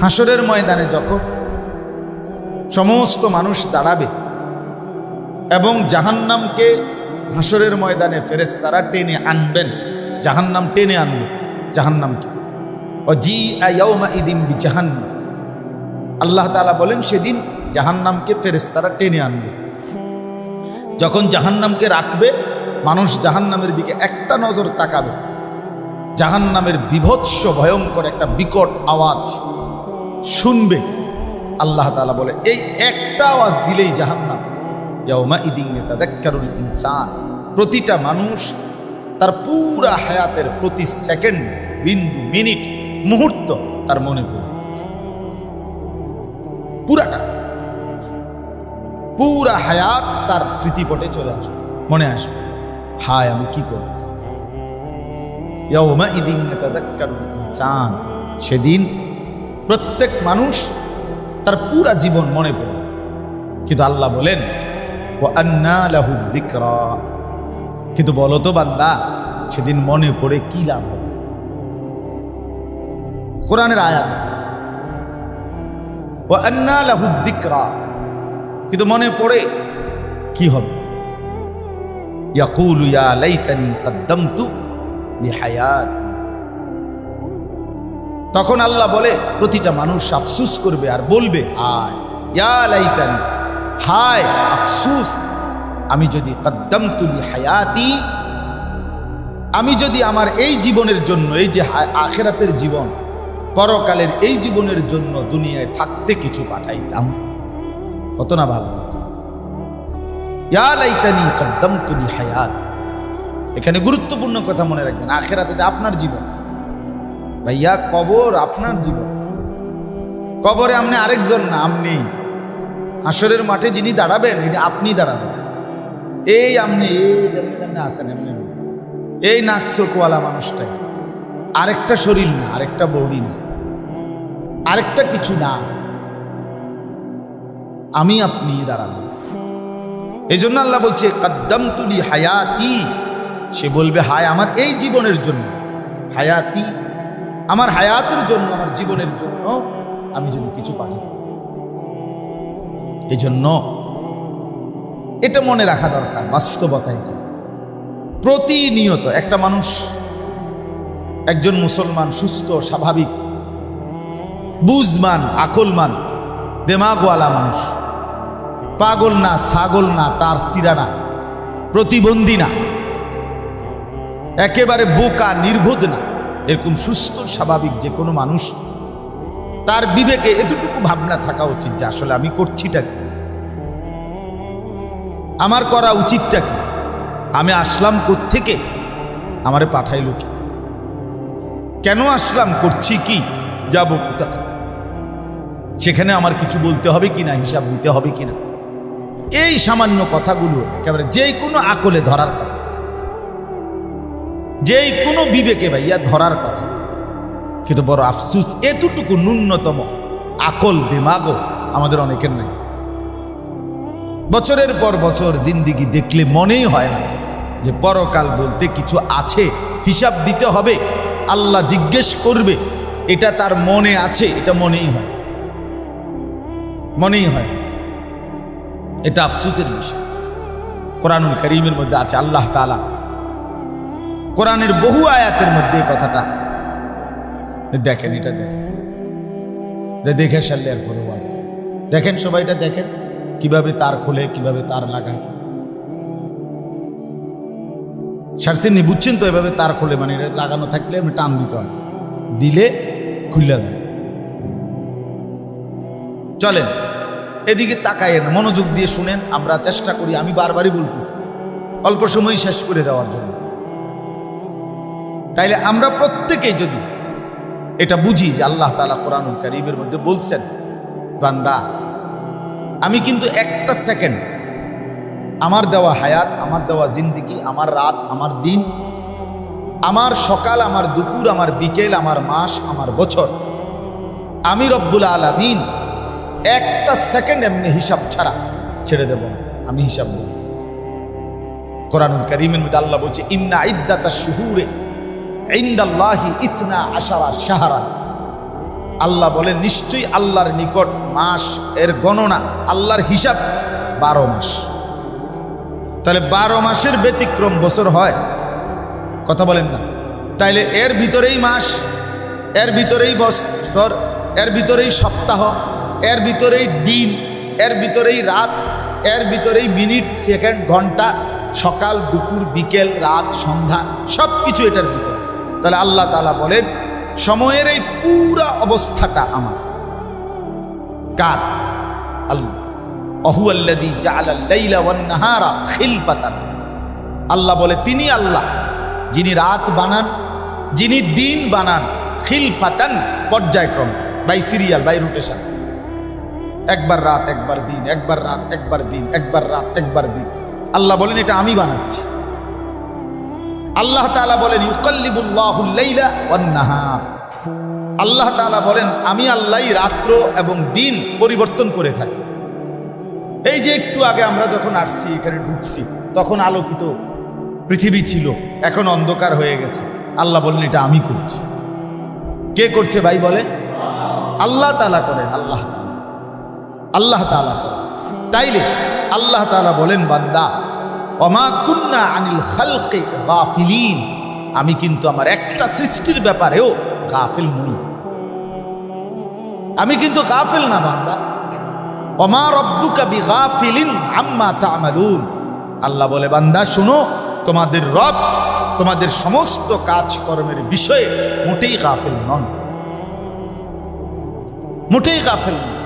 হাসরের ময়দানে যখন সমস্ত মানুষ দাঁড়াবে এবং জাহান্নামকে হাসরের ময়দানে ফেরেশতারা টেনে আনবেন, জাহান্নাম টেনে আনবে, জাহান্নামকে। ও জি বি জাহান্নাম আল্লাহ তাআলা বলেন, সেদিন জাহান্নামকে ফেরেশতারা টেনে আনবে। যখন জাহান্নামকে রাখবে, মানুষ জাহান্নামের দিকে একটা নজর তাকাবে। জাহান্নামের বিভৎস, ভয়ঙ্কর একটা বিকট আওয়াজ শুনবে। আল্লাহ তাআলা বলে, এই একটা আওয়াজ দিলেই জাহান্নাম। ইয়াউমা ইদিন তাদাক্কারুল ইনসান। প্রতিটা মানুষ তার পুরা হায়াতের প্রতি সেকেন্ড, বিন্দু, মিনিট, মুহূর্ত তার মনে পড়বে পুরাটা, পুরা হায়াত তার স্মৃতিপটে চলে আসবে, মনে আসবে। হায়, আমি কি করেছি? ইনসান সেদিন প্রত্যেক মানুষ তার পুরা জীবন মনে পড়ে। কিন্তু আল্লাহ বলেন ও আন্না লাহু কিন্তু বলো তো বান্দা, সেদিন মনে পড়ে কি লাভ? কোরআনের আয়াত। ও আন্না লাহু কিন্তু মনে পড়ে কি হবে? ইয়াকুলু ইয়া লাইতানি কদ্দামতু। লিহায়াত তখন আল্লাহ বলে, প্রতিটা মানুষ আফসুস করবে আর বলবে হায় হায়, আফসুস, আমি যদি কদ্দামতু লিহায়াতি, আমি যদি আমার এই জীবনের জন্য, এই যে আখেরাতের জীবন, পরকালের এই জীবনের জন্য দুনিয়ায় থাকতে কিছু পাঠাইতাম, কত না ভালো। ইয়া লাইতানি তুলি লিহায়াতি এখানে গুরুত্বপূর্ণ কথা মনে রাখবেন, আখেরাত এটা আপনার জীবন। ভাইয়া, কবর আপনার জীবন। কবরে আপনি আরেকজন না, আপনি। হাসরের মাঠে যিনি দাঁড়াবেন এটা আপনি দাঁড়াবেন। এই আপনি আসেন এমনি এই নাক চোখওয়ালা মানুষটাই। আরেকটা শরীর না, আরেকটা বৌড়ি না। আরেকটা কিছু না। আমি আপনি দাঁড়াবো। এই জন্য আল্লাহ বলছে কদ্দম তুলি হায়াতি সে বলবে, হায়, আমার এই জীবনের জন্য। হায়াতি, আমার হায়াতের জন্য, আমার জীবনের জন্য আমি যদি কিছু পাঠাই এই জন্য এটা মনে রাখা দরকার, বাস্তবতা এটা। প্রতিনিয়ত একটা মানুষ, একজন মুসলমান, সুস্থ, স্বাভাবিক, বুঝমান, আকলমান, দেমাগওয়ালা মানুষ, পাগল না, ছাগল না, তার সিরা না, প্রতিবন্ধী না। একেবারে বোকা, নির্বোধ না। এরকম সুস্থ, স্বাভাবিক যে কোনো মানুষ, তার বিবেকে এতটুকু ভাবনা থাকা উচিত যে আসলে আমি করছিটা কি? আমার করা উচিতটা কি? আমি আসলাম থেকে আমারে পাঠাইল কি? কেন আসলাম, করছি কি? যাব সেখানে আমার কিছু বলতে হবে কিনা হিসাব নিতে হবে কিনা এই সামান্য কথাগুলো একেবারে যে কোনো আকলে ধরার কথা। যেই কোনো বিবেকে ভাইয়া ধরার কথা। কিন্তু বড় আফসুস, এতটুকু ন্যূনতম আকল দিমাগও আমাদের অনেকের নাই। বছরের পর বছর জিন্দিগি দেখলে মনেই হয় না যে পরকাল বলতে কিছু আছে, হিসাব দিতে হবে, আল্লাহ জিজ্ঞেস করবে, এটা তার মনে আছে, এটা মনেই হয়। মনেই হয়। এটা আফসুসের বিষয়। কোরআনুল করিমের মধ্যে আছে, আল্লাহ তালা কোরআনের বহু আয়াতের মধ্যে এই কথাটা। দেখেন, এটা দেখেন। এটা দেখে সারলে আর ফরোয়াজ দেখেন সবাই এটা দেখেন। কীভাবে তার খোলে, কীভাবে তার লাগায়। সারসিনি বুঝছেন তো এভাবে তার খোলে মানে এটা লাগানো থাকলে আমি টান দিতে হয়। দিলে খুললে যায়। চলেন, এদিকে তাকায়েন, মনোযোগ দিয়ে শুনেন। আমরা চেষ্টা করি, আমি বারবারই বলতেছি। অল্প সময় শেষ করে দেওয়ার জন্য। তাইলে আমরা প্রত্যেকেই যদি এটা বুঝি যে আল্লাহ তালা কোরআনুল করিমের মধ্যে বলছেন, বান্দা, আমি কিন্তু একটা সেকেন্ড আমার দেওয়া হায়াত, আমার দেওয়া জিন্দিগি, আমার রাত, আমার দিন, আমার সকাল, আমার দুপুর, আমার বিকেল, আমার মাস, আমার বছর, আমি রব্বুল আলমিন একটা সেকেন্ড এমনি হিসাব ছাড়া ছেড়ে দেব আমি হিসাব দেব কোরআনুল করিমের মধ্যে আল্লাহ বলছে, ইন্না ইদ্দাতা শুহুরে আশারা শাহরা। আল্লাহ বলেন নিশ্চয়ই আল্লাহর নিকট মাস এর গণনা, আল্লাহর হিসাব বারো মাস। তাহলে বারো মাসের ব্যতিক্রম বছর হয়। কথা বলেন না। তাইলে এর ভিতরেই মাস, এর ভিতরেই বছর, এর ভিতরেই সপ্তাহ, এর ভিতরেই দিন, এর ভিতরেই রাত, এর ভিতরেই মিনিট, সেকেন্ড, ঘণ্টা, সকাল, দুপুর, বিকেল, রাত, সন্ধ্যা সব কিছু এটার ভিতরে। তাহলে আল্লাহ তালা বলেন, সময়ের এই পুরা অবস্থাটা আমার। কার? আল্লাহ অহু আল্লাদি নাহারা খিলফাতান। আল্লাহ বলে, তিনি আল্লাহ, যিনি রাত বানান, যিনি দিন বানান, খিলফাতান পর্যায়ক্রম, বাই সিরিয়াল, বাই রোটেশন। একবার রাত, একবার দিন, একবার রাত, একবার দিন, একবার রাত, একবার দিন। আল্লাহ বলেন, এটা আমি বানাচ্ছি। আল্লাহ তাআলা বলেন, ইউকাল্লিবুল্লাহুল লাইলা ওয়ান নাহার। আল্লাহ তাআলা বলেন, আমি আল্লাহই রাত্র এবং দিন পরিবর্তন করে থাকি। এই যে একটু আগে আমরা যখন আসছি, এখানে ঢুকছি, তখন আলোকিত পৃথিবী ছিল, এখন অন্ধকার হয়ে গেছে। আল্লাহ বলেন, এটা আমি করছি। কে করছে ভাই বলেন? আল্লাহ তালা করেন, আল্লাহ তালা আল্লাহ তালা তাইলে আল্লাহ তালা বলেন, বান্দা অমা কুন্না আনিল খালকে গাফিলিন। আমি কিন্তু আমার একটা সৃষ্টির ব্যাপারেও গাফিল নই। আমি কিন্তু গাফিল না, বান্দা। অমা রব্বুকা বি গাফিলিন আম্মা তামালুন। আল্লাহ বলে, বান্দা, শুনো, তোমাদের রব তোমাদের সমস্ত কাজকর্মের বিষয়ে মোটেই গাফিল নন। মোটেই গাফিল নন।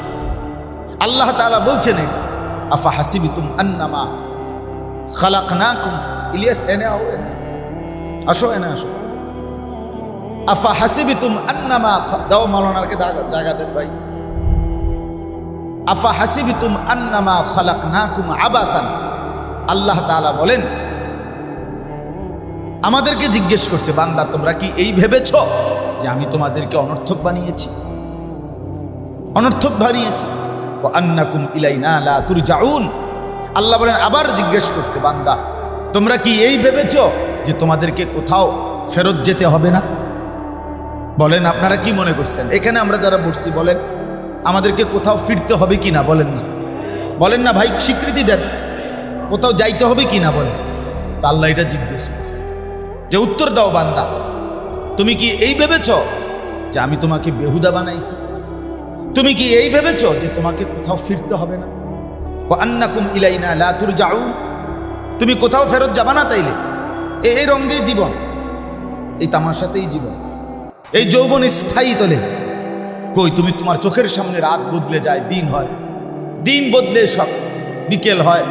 আল্লাহ তাআলা বলছেন আফা আফা হাসিবিতুম আন্নামা খালাকনাকুম ইলিয়াস এনে আও এনে আসো এনে আসো আফা হাসিবিতুম আন্নামা খ- দাও মাওলানারকে দা- জায়গা দেন ভাই আফা হাসিবিতুম আন্নামা খালাকনাকুম আবাসান আল্লাহ তাআলা বলেন আমাদেরকে জিজ্ঞেস করছে, বান্দা, তোমরা কি এই ভেবেছ যে আমি তোমাদেরকে অনর্থক বানিয়েছি? অনর্থক বানিয়েছি। ও আন্নাকুম ইলাইনা লা তুরজাউন। আল্লাহ বলেন, আবার জিজ্ঞেস করছে, বান্দা, তোমরা কি এই ভেবেছ যে তোমাদেরকে কোথাও ফেরত যেতে হবে না? বলেন, আপনারা কি মনে করছেন? এখানে আমরা যারা বসছি, বলেন, আমাদেরকে কোথাও ফিরতে হবে কি না? বলেন না। বলেন না, ভাই, স্বীকৃতি দেন। কোথাও যাইতে হবে কি না? বলেন। তা আল্লাহ এটা জিজ্ঞেস করছে। যে উত্তর দাও, বান্দা, তুমি কি এই ভেবেছ যে আমি তোমাকে বেহুদা বানাইছি? তুমি কি এই ভেবেছ যে তোমাকে কোথাও ফিরতে হবে না? ও আন্নাকুম ইলাইনা লা তুরজাউন। তুমি কোথাও ফেরত যাবা না তাইলে। এই রঙ্গেই জীবন। এই তামাশাতেই জীবন। এই যৌবন স্থায়ী তলে। কই, তুমি তোমার চোখের সামনে রাত বদলে যায়, দিন হয়। দিন বদলে সব বিকেল হয়।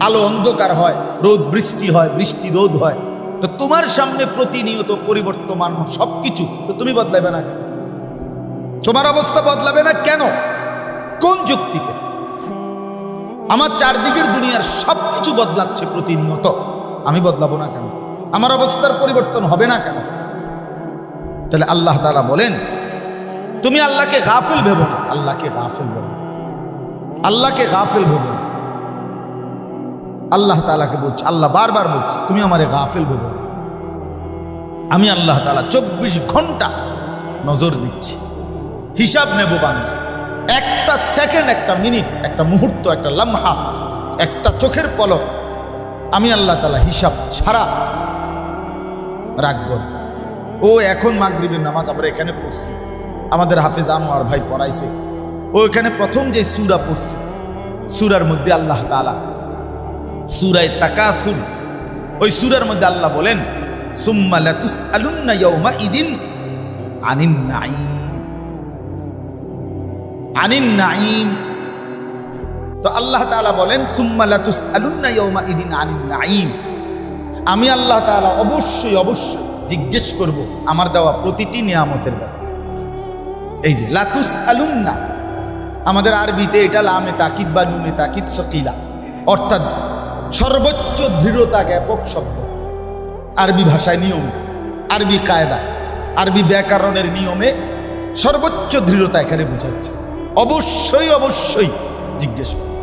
আলো অন্ধকার হয়, রোদ বৃষ্টি হয়, বৃষ্টি রোদ হয়। তো তোমার সামনে প্রতিনিয়ত পরিবর্তমান সব কিছু তো তুমি বদলাবে না। তোমার অবস্থা বদলাবে না কেন? কোন যুক্তিতে? আমার চারদিকের দুনিয়ার সব কিছু বদলাচ্ছে প্রতিনিয়ত। আমি বদলাবো না কেন? আমার অবস্থার পরিবর্তন হবে না কেন? তাহলে আল্লাহ তালা বলেন, তুমি আল্লাহকে গাফিল ভেবো না। আল্লাহকে গাফিল ভেবো আল্লাহকে গাফিল ভেবো। আল্লাহ তাআলাকে বলছি, আল্লাহ বারবার বলছি, তুমি আমারে গাফিল ভেবো আমি আল্লাহ তালা চব্বিশ ঘণ্টা নজর দিচ্ছি। হিসাব নেব বান্দা। একটা সেকেন্ড একটা মিনিট একটা মুহূর্ত, একটা লম্হা, একটা চোখের পলক, আমি আল্লাহ তাআলা হিসাব ছাড়া রাখব ও এখন মাগরিবের নামাজ আমরা এখানে পড়ছি। আমাদের হাফেজ আনোয়ার ভাই পড়াইছে। ও এখানে প্রথম যে সুরা পড়ছে, সুরার মধ্যে আল্লাহ তাআলা সুরায় তাকাসুর ওই সুরার মধ্যে আল্লাহ বলেন, সুম্মা লাতুসআলুন্না ইয়াউমা ইদিন আনিন নাঈম। আনিন নাঈম। তো আল্লাহ তাআলা বলেন, সুম্মা লাতুসআলুন্না ইয়াউমা ইদিন আনিন নাঈম। আমি আল্লাহ তাআলা অবশ্যই অবশ্যই জিজ্ঞেস করব আমার দেওয়া প্রতিটি নিয়ামতের ব্যাপারে। এই যে লাতুস আলুন্না আমাদের আরবিতে এটা লামে তাকিদ বা নুনে তাকিদ সকিলা। অর্থাৎ সর্বোচ্চ দৃঢ়তা জ্ঞাপক শব্দ। আরবি ভাষায় নিয়ম, আরবি কায়দা, আরবি ব্যাকরণের নিয়মে সর্বোচ্চ দৃঢ়তা এখানে বোঝাচ্ছে। অবশ্যই অবশ্যই জিজ্ঞেস করো।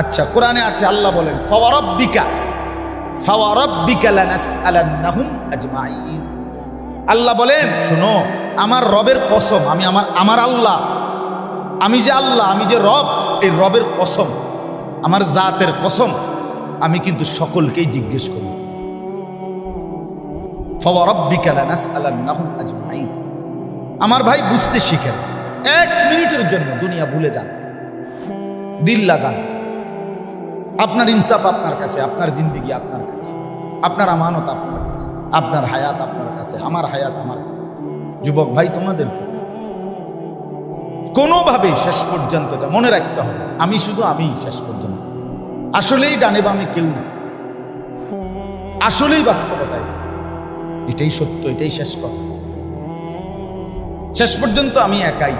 আচ্ছা কোরআনে আছে, আল্লাহ বলেন, ফওয়ারব্বিকা, ফাওয়ারাব্বিকা আল্লাহ বলেন, শোনো, আমার রবের কসম, আমি আমার আমার আল্লাহ, আমি যে আল্লাহ, আমি যে রব, এই রবের কসম, আমার জাতের কসম, আমি কিন্তু সকলকেই জিজ্ঞেস করি আমার ভাই বুঝতে শিখেন এক মিনিটের জন্য দুনিয়া ভুলে যান। দিল লাগান। আপনার ইনসাফ আপনার কাছে, আপনার জিন্দিগি আপনার কাছে, আপনার আমানত আপনার কাছে, আপনার হায়াত আপনার কাছে, আমার হায়াত আমার কাছে। যুবক ভাই, তোমাদের কোনোভাবেই শেষ পর্যন্ত মনে রাখতে হবে। আমি শুধু আমি শেষ পর্যন্ত। আসলেই ডানে বামে কেউ না আসলেই বাস্তবতা এটা। এটাই সত্য, এটাই শেষ কথা। শেষ পর্যন্ত আমি একাই।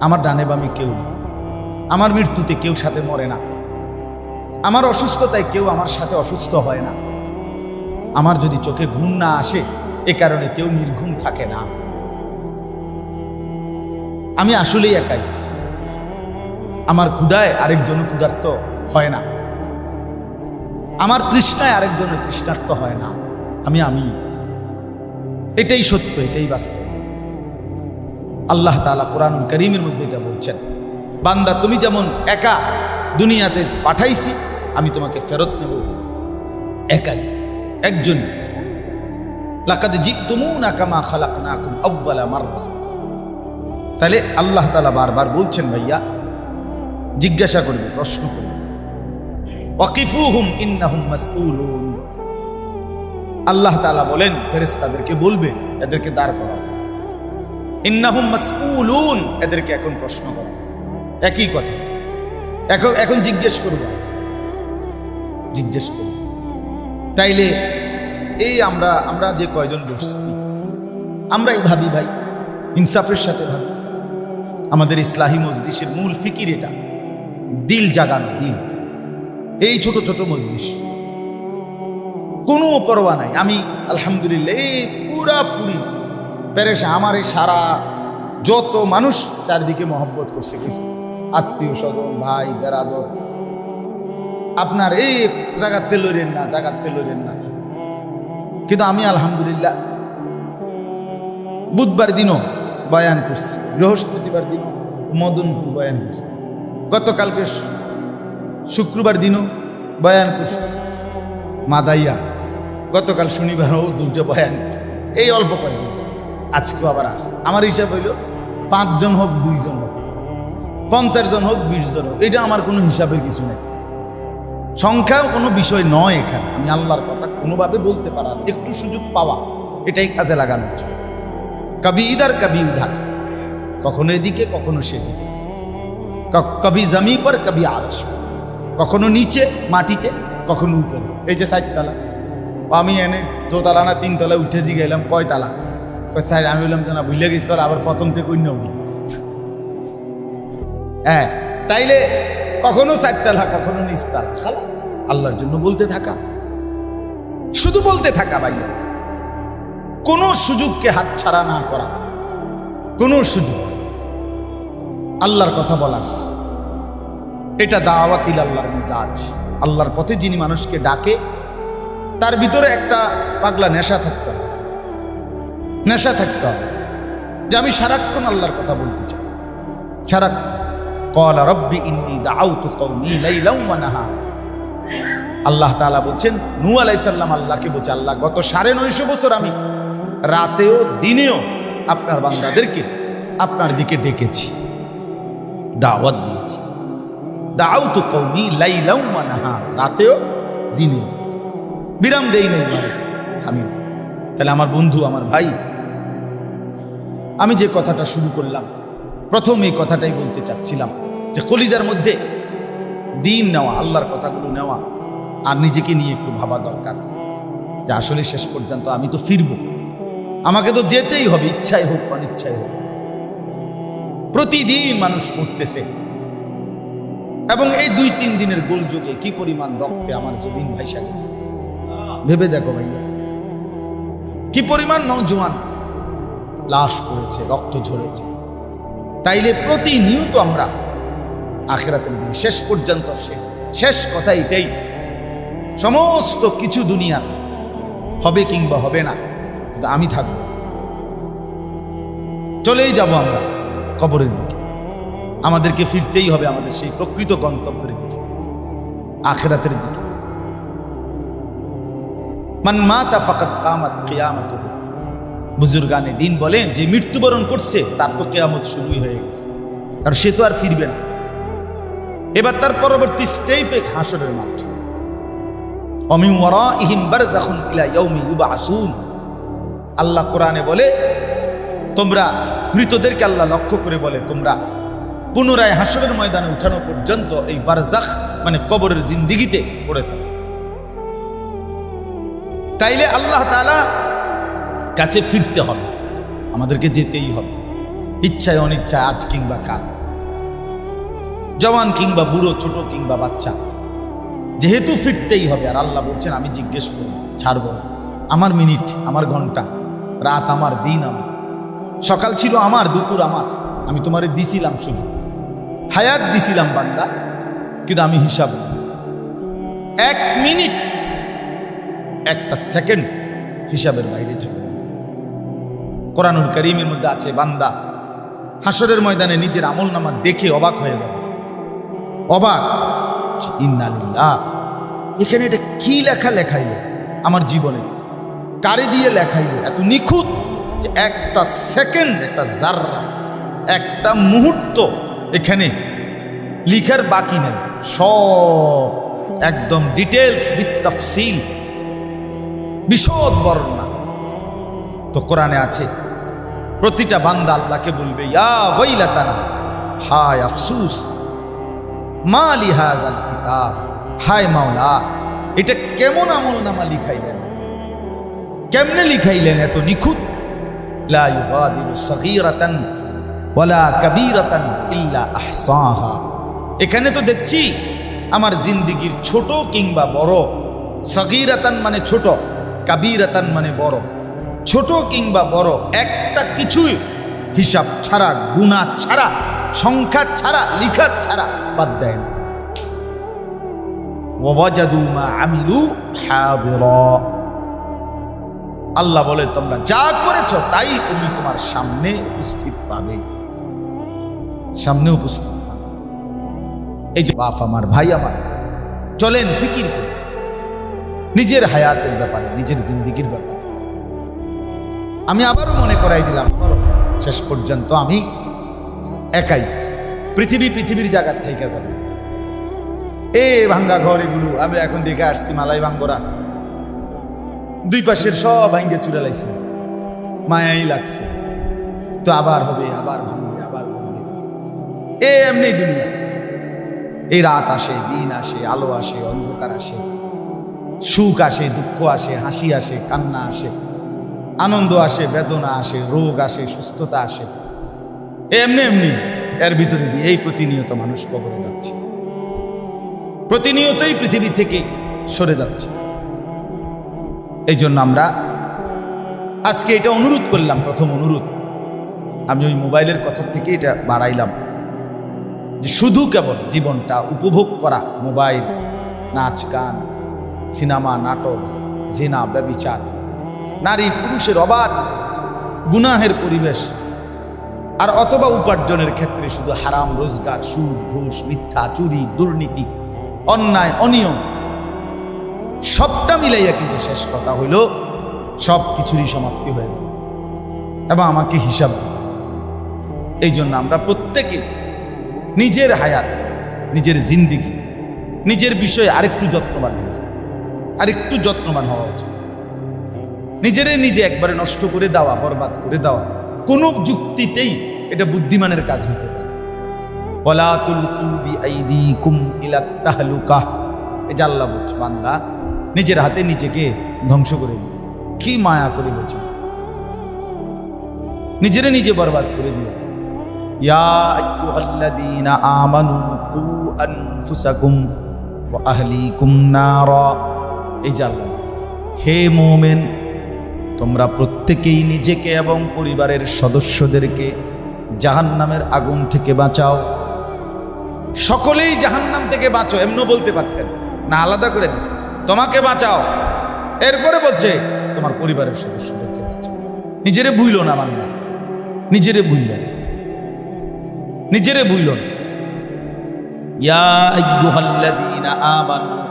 আমার ডানে বামে কেউ আমার মৃত্যুতে কেউ সাথে মরে না। আমার অসুস্থতায় কেউ আমার সাথে অসুস্থ হয় না। আমার যদি চোখে ঘুম না আসে, এ কারণে কেউ নির্ঘুম থাকে না। আমি আসলেই একাই। আমার ক্ষুদায় আরেকজন ক্ষুধার্ত হয় না। আমার তৃষ্ণায় আরেকজন তৃষ্ণার্ত হয় না। আমি আমি। এটাই সত্য, এটাই বাস্তব। আল্লাহ তালা কোরআনুল করিমের মধ্যে এটা বলছেন, বান্দা, তুমি যেমন একা দুনিয়াতে পাঠাইছি, আমি তোমাকে ফেরত নেব। একাই, একজন। লাকাদ জিতুমুনা কামা খালাকনাকুম আউয়ালা মাররা। তাহলে আল্লাহ তাআলা বারবার বলছেন, ভাইয়া, জিজ্ঞাসা করবে, প্রশ্ন করবে। ওয়াকিফুহুম ইন্নাহুম মাসউলুন। আল্লাহ তাআলা বলেন, ফেরেশতাদেরকে বলবে, এদেরকে দাঁড় করাও। ইন্নাহুম এদেরকে এখন প্রশ্ন করো। একই কথা। এখন এখন জিজ্ঞেস করব। জিজ্ঞেস করব। তাইলে এই আমরা আমরা যে কয়জন বসছি আমরা এই ভাবি ভাই, ইনসাফের সাথে ভাবি। আমাদের ইসলাহী মজলিসের মূল ফিকির এটা। দিল জাগানো, দিল। এই ছোট ছোট মজলিস। কোনো পরোয়া নাই। আমি আলহামদুলিল্লাহ, এই পুরাপুরি পেরেশা আমার এই সারা যত মানুষ চারিদিকে মহব্বত করছে কিছু আত্মীয় স্বজন, ভাই বেরাদর আপনার এই জাগাতে লড়েন না, জাগাতে লড়েন না। কিন্তু আমি আলহামদুলিল্লাহ বুধবার দিনও বয়ান করছি, বৃহস্পতিবার দিনও মদনপুর বয়ান করছি। গতকালকে শুক্রবার দিনও বয়ান করছি। মাদাইয়া, গতকাল শনিবারও দুটো বয়ান করছি। এই অল্প কয়েকদিন। আজকেও আবার আসছে। আমার হিসাব হইল পাঁচজন হোক, দুইজন হোক পঞ্চাশ জন হোক বিশ জন হোক, এটা আমার কোনো হিসাবের কিছু নেই। সংখ্যা কোনো বিষয় নয় এখানে। আমি আল্লাহর কথা কোনোভাবে বলতে পারার একটু সুযোগ পাওয়া, এটাই কাজে লাগানো উচিত। কবি ইদার, কবি উধার। কখনো এদিকে, কখনো সেদিকে। কবি জমি পর, কবি আরস কখনো নিচে, মাটিতে, কখনো উপরে। এই যে ও আমি এনে দোতলা না তিনতলা উঠেছি, গেলাম কয়তলা? কয় স্যার, আমি বললাম তো না ভুলে গেছি তোর আবার প্রথম থেকে অন্য হ্যাঁ তাইলে কখনো চারতলা কখনো নিচতলা খালাস আল্লাহর জন্য বলতে থাকা। শুধু বলতে থাকা, ভাইয়া। কোনো সুযোগকে হাতছাড়া না করা। কোনো সুযোগ। আল্লাহর কথা বলার। এটা দাওয়াতিল আল্লাহর মিজাজ। আল্লাহর পথে যিনি মানুষকে ডাকে, তার ভিতরে একটা পাগলা নেশা থাকতে হবে নেশা থাকতে হবে। যে আমি সারাক্ষণ আল্লাহর কথা বলতে চাই। সারাক্ষণ। ইন্নি আল্লাহ তাআলা বলছেন নু আলাইহিস সালাম আল্লাহকে বলছে, আল্লাহ, গত সাড়ে নয়শো বছর আমি রাতেও দিনেও আপনার বান্দাদেরকে আপনার দিকে ডেকেছি। দাওয়াত দিয়েছি। দাউতু কওমি লাইলাম ওয়া নাহারা। রাতেও, দিনেও। বিরাম দেই নেই মানে আমি তাহলে আমার বন্ধু, আমার ভাই। আমি যে কথাটা শুরু করলাম, প্রথম এই কথাটাই বলতে চাচ্ছিলাম যে কলিজার মধ্যে দিন নেওয়া, আল্লাহর কথাগুলো নেওয়া আর নিজেকে নিয়ে একটু ভাবা দরকার। যে আসলে শেষ পর্যন্ত আমি তো ফিরব। আমাকে তো যেতেই হবে, ইচ্ছাই হোক, অনিচ্ছাই হোক। প্রতিদিন মানুষ মরতেছে এবং এই দুই তিন দিনের গোলযোগে কি পরিমাণ রক্তে আমার জমিন ভাইসা গেছে। ভেবে দেখো ভাইয়া। কি পরিমাণ নৌজওয়ান লাশ পড়েছে, রক্ত ঝরেছে। তাইলে প্রতিনিয়ত আমরা আখেরাতের দিন, শেষ পর্যন্ত শেষ কথা এটাই। সমস্ত কিছু দুনিয়া হবে কিংবা হবে না, কিন্তু আমি থাকব। চলেই যাব আমরা কবরের দিকে। আমাদেরকে ফিরতেই হবে আমাদের সেই প্রকৃত গন্তব্যের দিকে, আখেরাতের দিকে। মান মাতা ফাকাত কামাত কিয়ামত বুজুর্গানে দিন বলেন যে মৃত্যুবরণ করছে, তার তো কেয়ামত শুরুই হয়ে গেছে। কারণ সে তো আর ফিরবে না। এবার তার পরবর্তী স্টেপে হাসরের মাঠ। অমি ওয়ারাইহিম বারযাখুন ইলা ইয়াউমি ইউবআসুন আল্লাহ কোরআনে বলে, তোমরা মৃতদেরকে আল্লাহ লক্ষ্য করে বলে, তোমরা পুনরায় হাসরের ময়দানে উঠানো পর্যন্ত এই বারজাখ মানে কবরের জিন্দিগিতে পড়ে থাকো। তাইলে আল্লাহ তাআলা কাছে ফিরতে হবে। আমাদেরকে যেতেই হবে। ইচ্ছায় অনিচ্ছায় আজ কিংবা কাল। জওয়ান কিংবা বুড়ো, ছোট কিংবা বাচ্চা, যেহেতু ফিরতেই হবে, আর আল্লাহ বলছেন, আমি জিজ্ঞেস করব, ছাড়ব। আমার মিনিট, আমার ঘণ্টা, রাত আমার, দিন আমার। সকাল ছিল আমার, দুপুর আমার। আমি তোমারে দিছিলাম শুধু। হায়াত দিছিলাম বান্দা, কিন্তু আমি হিসাব এক মিনিট একটা সেকেন্ড হিসাবের বাইরে থাকবে। কোরআনুল করিমের মধ্যে আছে, বান্দা হাসরের ময়দানে নিজের আমল নামা দেখে অবাক হয়ে যাবে। অবাক ইন্নালিল্লাহ এখানে এটা কি লেখা লেখাইল? আমার জীবনে কারে দিয়ে লেখাইল? এত নিখুঁত যে একটা সেকেন্ড একটা জাররা একটা মুহূর্ত এখানে লিখার বাকি নেই। সব একদম ডিটেলস বিত্তাফসিল বিশদ বর্ণনা। তো কোরআনে আছে, প্রতিটা বান্দা আল্লাহকে বলবে, ইয়া হায় আফসুস, মা লিহাজাল কিতাব, হায় মাওলা, এটা কেমন আমল নামা লিখাইলেন? কেমনে লিখাইলেন এত নিখুঁত? লা এখানে তো দেখছি, আমার জিন্দিগির ছোট কিংবা বড়, সগীরাতান মানে ছোট কাবীরাতান মানে বড়। ছোট কিংবা বড়, একটা কিছুই হিসাব ছাড়া, গুণা ছাড়া, সংখ্যা ছাড়া, লিখা ছাড়া বাদ দেয় না। আল্লাহ বলে, তোমরা যা করেছ, তাই তুমি তোমার সামনে উপস্থিত পাবে। সামনে উপস্থিত পাবে। এই যে, বাপ আমার, ভাই আমার, চলেন ফিকির করে। নিজের হায়াতের ব্যাপারে, নিজের জিন্দিগির ব্যাপারে। আমি আবারও মনে করাই দিলাম, আবারও শেষ পর্যন্ত আমি একাই পৃথিবী পৃথিবীর জায়গার থেকে যাবে। এ ভাঙ্গা ঘর এগুলো আমরা এখন দেখে আসছি মালাই ভাঙ্গরা। দুই পাশের সব ভাঙ্গে চুরে লাইছে। মায়াই লাগছে। তো আবার হবে, আবার ভাঙবে আবার ভাঙবে। এ এমনি দুনিয়া। এই রাত আসে, দিন আসে, আলো আসে, অন্ধকার আসে। সুখ আসে, দুঃখ আসে, হাসি আসে, কান্না আসে, আনন্দ আসে, বেদনা আসে, রোগ আসে, সুস্থতা আসে। এমনি এমনি এর ভিতরে দিয়ে এই প্রতিনিয়ত মানুষ কবরে যাচ্ছে। প্রতিনিয়তই পৃথিবী থেকে সরে যাচ্ছে। এই জন্য আমরা আজকে এটা অনুরোধ করলাম, প্রথম অনুরোধ। আমি ওই মোবাইলের কথা থেকে এটা বাড়াইলাম যে শুধু কেবল জীবনটা উপভোগ করা, মোবাইল, নাচ, গান সিনেমা, নাটক, জেনা, ব্যবিচার। নারী, পুরুষের অবাধ, গুনাহের পরিবেশ। আর অথবা উপার্জনের ক্ষেত্রে শুধু হারাম, রোজগার, সুদ, ঘুষ, মিথ্যা, চুরি, দুর্নীতি, অন্যায়, অনিয়ম, সবটা মিলাইয়া কিন্তু শেষ কথা হইল, সব কিছুরই সমাপ্তি হয়ে যাবে। এবং আমাকে হিসাব দিতে এই জন্য আমরা প্রত্যেকে নিজের হায়াত, নিজের জিন্দিগি, নিজের বিষয়ে আরেকটু যত্নবান হয়েছে। আরেকটু যত্নবান হওয়া উচিত। নিজেরে নিজে একবারে নষ্ট করে দেওয়া, বরবাদ করে দেওয়া, কোনো যুক্তিতেই এটা বুদ্ধিমানের কাজ হইতে পারে। এই বলছে, বান্দা, নিজের হাতে নিজেকে ধ্বংস করে দিও। কি মায়া করে বলছেন নিজেরে নিজে বরবাদ করে দিও। ইয়া আমানু আহলিকুম নারা। এই যে হে মোমেন, তোমরা প্রত্যেকেই নিজেকে এবং পরিবারের সদস্যদেরকে জাহান্নামের আগুন থেকে বাঁচাও। সকলেই জাহান্নাম থেকে বাঁচো, এমনও বলতে পারতেন। না, আলাদা করে দিছে। তোমাকে বাঁচাও। এরপরে বলছে, তোমার পরিবারের সদস্যদেরকে বাঁচাও। নিজেরে ভুইল না, বান্দা। নিজেরে বুঝলেন নিজেরে বুঝলেন ইয়া আইয়ুহাল্লাযীনা আমানু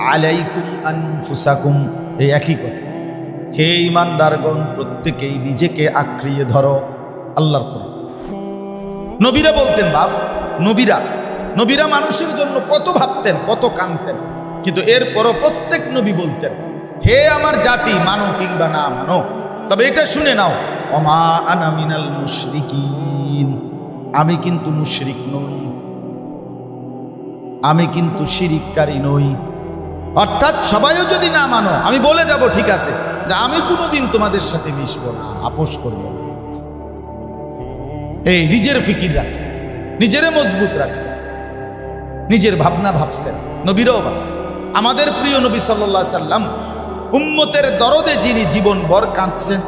আলাইকুম আনফুসাকুম। এই একই কথা। হে ইমানদারগণ, প্রত্যেকেই নিজেকে আঁকড়িয়ে ধরো আল্লাহর কোরআন। নবীরা বলতেন, বাপ, নবীরা নবীরা মানুষের জন্য কত ভাবতেন, কত কাঁদতেন কিন্তু এরপরও প্রত্যেক নবী বলতেন, হে আমার জাতি, মানো কিংবা না মানো, তবে এটা শুনে নাও অমা আনা মিনাল মুশরিকিন। আমি কিন্তু মুশরিক নই। আমি কিন্তু শিরিককারী নই। অর্থাৎ সবাইও যদি না মানো, আমি বলে যাব, ঠিক আছে। আমি কোনোদিন তোমাদের সাথে মিশবো না, আপোষ করব এই, নিজের ফিকির রাখছে, নিজেরে মজবুত রাখছে, নিজের ভাবনা ভাবছেন, নবীরাও ভাবছেন। আমাদের প্রিয় নবী সাল্লাহ সাল্লাম, উম্মতের দরদে যিনি জীবন বর কাঁদছেন,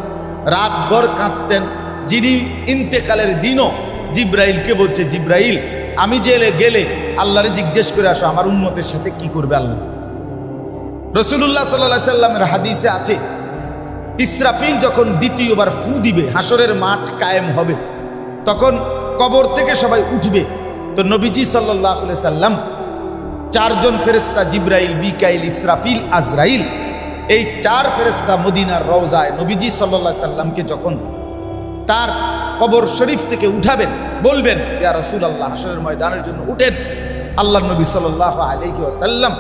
রাত বর কাঁদতেন, যিনি ইন্তেকালের দিনও জিব্রাইলকে বলছে, জিব্রাইল, আমি জেলে গেলে আল্লাহরে জিজ্ঞেস করে আসো, আমার উম্মতের সাথে কি করবে আল্লাহ? রসুল্লাহ সাল্লাহ সাল্লামের হাদিসে আছে, ইসরাফিল যখন দ্বিতীয়বার ফু দিবে হাসরের মাঠ কায়েম হবে, তখন কবর থেকে সবাই উঠবে। তো নবীজি সাল্লাহ সাল্লাম, চারজন ফেরেস্তা জিব্রাইল বিকাইল ইসরাফিল, আজরাইল, এই চার ফেরেস্তা মদিনার রওজায় নবীজি সাল্লাহ সাল্লামকে যখন তার কবর শরীফ থেকে উঠাবেন, বলবেন, ইয়া রসুল আল্লাহ হাসরের ময়দানের জন্য উঠেন। আল্লাহ নবী সাল্লাহ আলহি আসাল্লাম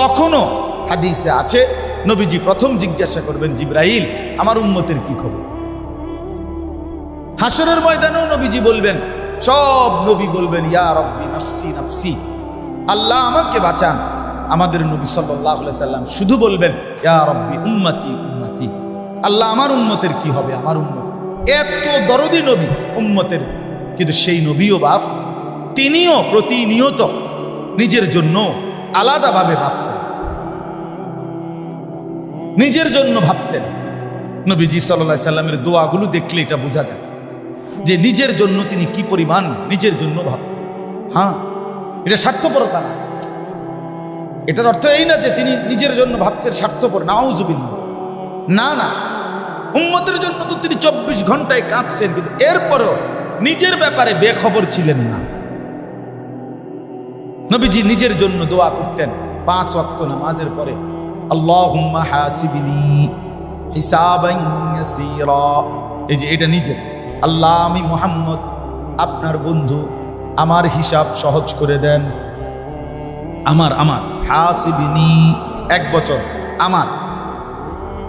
তখনও হাদিসে আছে, নবীজি প্রথম জিজ্ঞাসা করবেন, জিব্রাইল, আমার উম্মতের কি খবর? হাসরের ময়দানেও নবীজি বলবেন, সব নবী বলবেন, ইয়া রব্বি নফসি নফসি, আল্লাহ আমাকে বাঁচান। আমাদের নবী সাল্লাহ সাল্লাম শুধু বলবেন, ইয়া রব্বি উম্মতি উম্মতি, আল্লাহ আমার উম্মতের কি হবে? আমার উম্মত। এত দরদি নবী উম্মতের, কিন্তু সেই নবীও বাপ, তিনিও প্রতিনিয়ত নিজের জন্য আলাদাভাবে ভাবতেন। নিজের জন্য ভাবতেন। নবীজি সাল্লাহ সাল্লামের দোয়াগুলো দেখলে এটা বোঝা যায় যে নিজের জন্য তিনি কি পরিমাণ নিজের জন্য ভাবতেন। হ্যাঁ এটা স্বার্থপরতা না। এটার অর্থ এই না যে তিনি নিজের জন্য ভাবছেন স্বার্থপর নাউজুবিল্লা না না। উম্মতের জন্য তো তিনি চব্বিশ ঘন্টায় কাঁদছেন, কিন্তু এরপরও নিজের ব্যাপারে বেখবর ছিলেন না। নবীজি নিজের জন্য দোয়া করতেন, পাঁচ ওয়াক্ত নামাজের পরে। আল্লাহুম্মা হাসিবিনি হিসাবান ইয়াসীরা। এই যে এটা নিজের। আল্লাহ আমি মুহাম্মদ আপনার বন্ধু আমার হিসাব সহজ করে দেন। আমার আমার। হাসিবিনি এক বছর। আমার।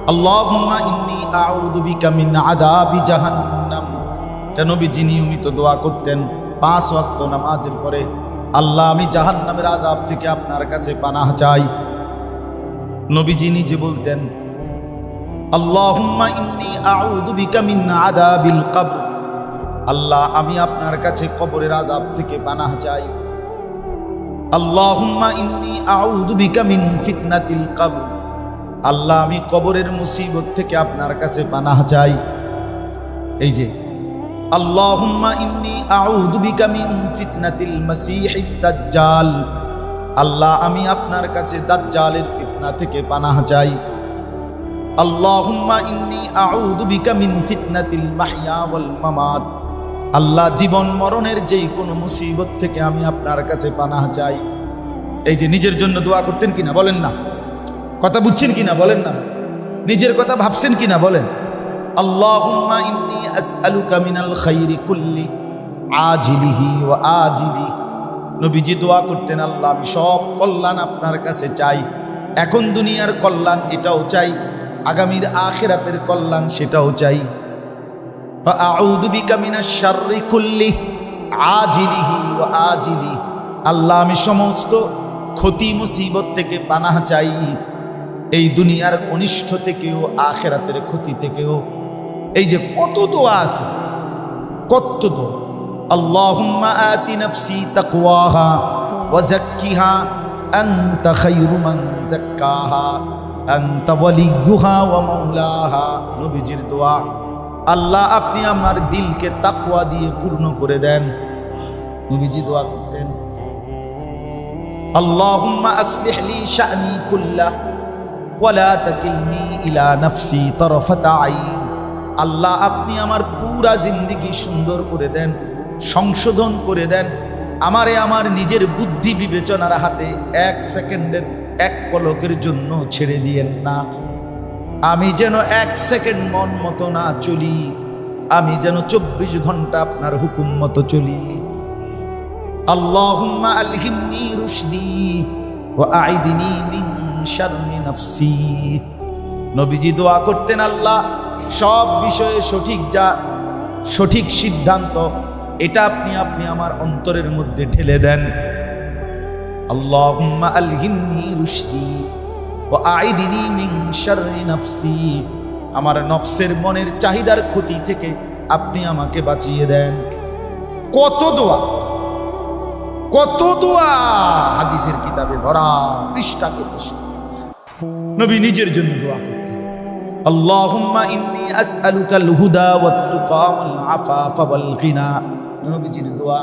আল্লাহুম্মা ইন্নী আউযু বিকা মিন আযাবি জাহান্নাম। এটা নবীজি নিয়মিত দোয়া করতেন পাঁচ ওয়াক্ত নামাজের পরে। আল্লাহ আমি জাহান্নামের আযাব থেকে আপনার কাছে পানাহ চাই। নবীজি নিজে বলতেন আল্লাহ, আমি আপনার কাছে কবরের আযাব থেকে পানাহ চাই। আল্লাহ, আমি কবরের মুসিবত থেকে আপনার কাছে পানাহ চাই। এই যে, আল্লাহুম্মা ইন্নী আউযু বিকা ফিতনাতিল মাসীহিদ দাজ্জাল। আল্লাহ, আমি আপনার কাছে দাজ্জালের ফিতনা থেকে পানাহ চাই। আল্লাহুম্মা ইন্নী আউযু বিকা মিন ফিতনাতিল মাহইয়া ওয়াল মামাত। আল্লাহ, জীবন মরণের যেই কোনো মুসিবত থেকে আমি আপনার কাছে পানাহ চাই। এই যে নিজের জন্য দোয়া করতেন কিনা বলেন না? কথা বুঝছেন কিনা বলেন না? নিজের কথা ভাবছেন কিনা বলেন? আল্লাহুম্মা ইন্নি আসআলুকা মিনাল খাইরি কুল্লি, আজিলিহি ওয়া আজিলি। নবীজি দোয়া করতেন, আল্লাহ, আমি সব কল্যাণ আপনার কাছে চাই। এখন দুনিয়ার কল্যাণ এটাও চাই, আগামীর আখেরাতের কল্যাণ সেটাও চাই। আল্লাহ, আমি সমস্ত ক্ষতি মুসিবত থেকে পানাহ চাই, এই দুনিয়ার অনিষ্ট থেকেও, আখেরাতের ক্ষতি থেকেও। এই যে কত দোয়া আছে, কত দোয়া। নাফসি তাকওয়াহা ওয়া যাক্কিহা আনতা খায়রু মান যাক্কাহা, আনতা ওয়ালিয়ুহা ওয়া মাওলাহা। নবীজির দোয়া, আল্লাহ আপনি আমার দিলকে তাকওয়া দিয়ে পূর্ণ করে দেন। নবীজি দোয়া করতেন, আল্লাহুম্মা আসলিহ লি শা'নি কুল্লাহ ওয়ালা তাকিলনি ইলা নাফসি তরফাতা আইন। আল্লাহ আপনি আমার পুরা জিন্দিগি সুন্দর করে দেন। সংশোধন করে দেন। আমারে আমার নিজের বুদ্ধি বিবেচনার হাতে এক সেকেন্ডের, এক পলকের জন্য ছেড়ে দিয়েন না। আমি যেন এক সেকেন্ড মন মতো না চলি, আমি যেন চব্বিশ ঘণ্টা আপনার হুকুম মতো চলি। রুশদি নবীজি দোয়া করতেন আল্লাহ, সব বিষয়ে সঠিক যা, সঠিক সিদ্ধান্ত এটা আপনি আপনি আমার অন্তরের মধ্যে ঢেলে দেন। নাফসি। আমার নফসের মনের চাহিদার ক্ষতি থেকে আপনি আমাকে বাঁচিয়ে দেন। কত দোয়া কত দোয়া হাদিসের কিতাবে ভরা পৃষ্ঠাকে পৃষ্ঠা নবী নিজের জন্য দোয়া করতেন। আল্লাহুম্মা ইন্নী আসআলুকাল হুদা ওয়াত তুকা ওয়াল আফাফা ওয়াল গিনা। নবীজির দোয়া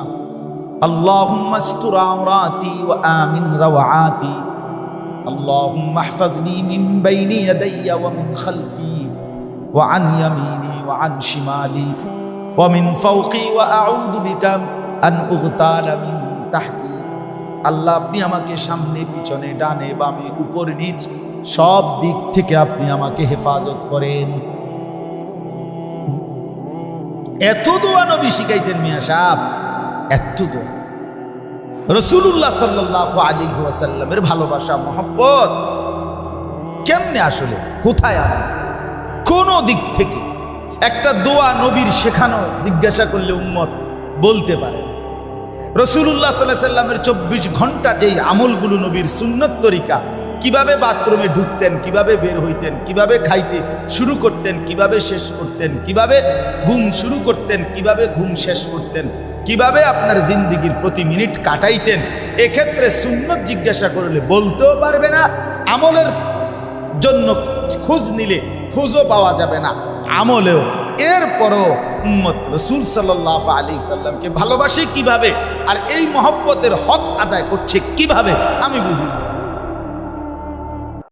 আল্লাহুম্মা আস্তুর আওরাতি ওয়া আমিন রাওয়াতি اللهم احفظني من بين يدي ومن خلفي وعن يميني وعن شمالي ومن فوقي وأعوذ بك أن أغتال من تحتي আল্লাহ আপনি আমাকে সামনে পিছনে ডানে বামে উপর নিচ সব দিক থেকে আপনি আমাকে হেফাজত করেন এত দোয়া নবী শিখাইছেন মিয়া সাহ এত দোয়া। রসুল্লাহ সাল্লাহ আলী ওয়াসাল্লামের ভালোবাসা মোহাম্মত কেমনে আসলে? কোথায় আমার কোন দিক থেকে? একটা দোয়া নবীর শেখানো, জিজ্ঞাসা করলে উম্মত বলতে পারে। রসুল্লাহ সাল্লাহ সাল্লামের চব্বিশ ঘণ্টা যেই আমলগুলো নবীর সুন্নত তরিকা কীভাবে বাথরুমে ঢুকতেন, কীভাবে বের হইতেন, কীভাবে খাইতে শুরু করতেন, কীভাবে শেষ করতেন, কীভাবে ঘুম শুরু করতেন, কীভাবে ঘুম শেষ করতেন, কীভাবে আপনার জিন্দিগির প্রতি মিনিট কাটাইতেন, এক্ষেত্রে সুন্নত জিজ্ঞাসা করলে বলতেও পারবে না, আমলের জন্য খোঁজ নিলে খোঁজও পাওয়া যাবে না, আমলেও। এরপরও উম্মত রসুল সাল্লাহ আলী সাল্লামকে ভালোবাসে কীভাবে, আর এই মহব্বতের হক আদায় করছে কীভাবে, আমি বুঝি না।